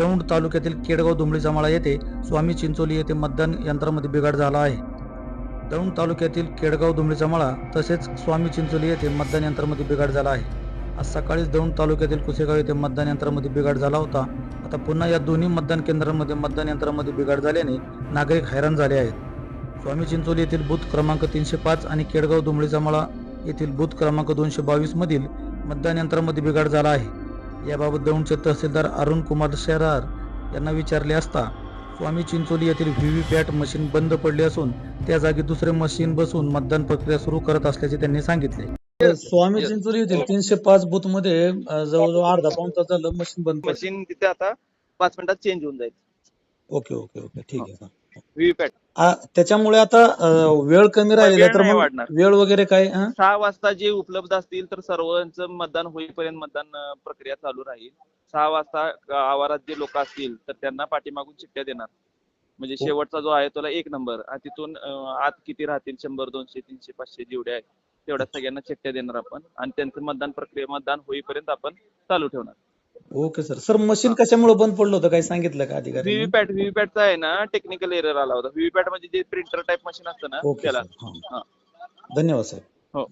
दौंड तालुक्यातील केडगाव दुमळीचा माळा येथे स्वामी चिंचोली येथे मतदान यंत्रामध्ये बिघाड झाला आहे. दौंड तालुक्यातील केडगाव दुमळीचा माळा तसेच स्वामी चिंचोली येथे मतदान यंत्रामध्ये बिघाड झाला आहे. आज सकाळीच दौंड तालुक्यातील कुसेगाव येथे मतदान यंत्रामध्ये बिघाड झाला होता. आता पुन्हा या दोन्ही मतदान केंद्रांमध्ये मतदान यंत्रामध्ये बिघाड झाल्याने नागरिक हैराण झाले आहेत. स्वामी चिंचोली येथील बूथ क्रमांक तीनशे पाच आणि केडगाव दुमळीचा माळा येथील बूथ क्रमांक दोनशे बावीस मधील मतदान यंत्रामध्ये बिघाड झाला आहे. याबाबत दौंडचे तहसीलदार अरुण कुमार शेरार यांना विचारले असता स्वामी चिंचोली येथील व्हीव्हीपॅट मशीन बंद पडले असून त्या जागी दुसरे मशीन बसून मतदान प्रक्रिया सुरू करत असल्याचे त्यांनी सांगितले. स्वामी चिंचोली येथील तीनशे पाच बूथमध्ये जवळजवळ अर्धा पाऊन तास झालं मशीन बंद पडलं. मशीन तिथे आता पाच मिनिटात चेंज होऊन जाईल. Okay okay okay. ठीक आहे व्हीव्हीपॅट आ, त्याच्यामुळे आता वेळ कमी राहिलेला वेळ तर नाही मग वाढणार. वेळ वगैरे काय हं? सहा वाजता जे उपलब्ध असतील तर सर्वांचं मतदान होईपर्यंत मतदान अं, प्रक्रिया चालू राहील. सहा वाजता अं, आवारात जे लोक असतील तर त्यांना पाठीमागून चिठ्ठ्या देणार. म्हणजे हो. शेवटचा जो आहे त्याला एक नंबर. आणि तिथून अं, आत किती राहतील शंभर दोनशे तीनशे पाचशे जेवढे आहेत तेवढ्या सगळ्यांना चिठ्ठ्या देणार आपण. आणि त्यांचं मतदान प्रक्रिया मतदान होईपर्यंत आपण चालू ठेवणार. Okay sir? सर मशीन कशामुळे बंद पडलं होतं? काही सांगितलं का अधिकारी व्हीव्हीपॅट व्हीव्हीपॅटचा आहे ना टेक्निकल एरर आला होता. व्हीव्हीपॅट म्हणजे जे प्रिंटर टाईप मशीन असतं ना ओके त्याला. सर हां. हा. धन्यवाद सर. हो.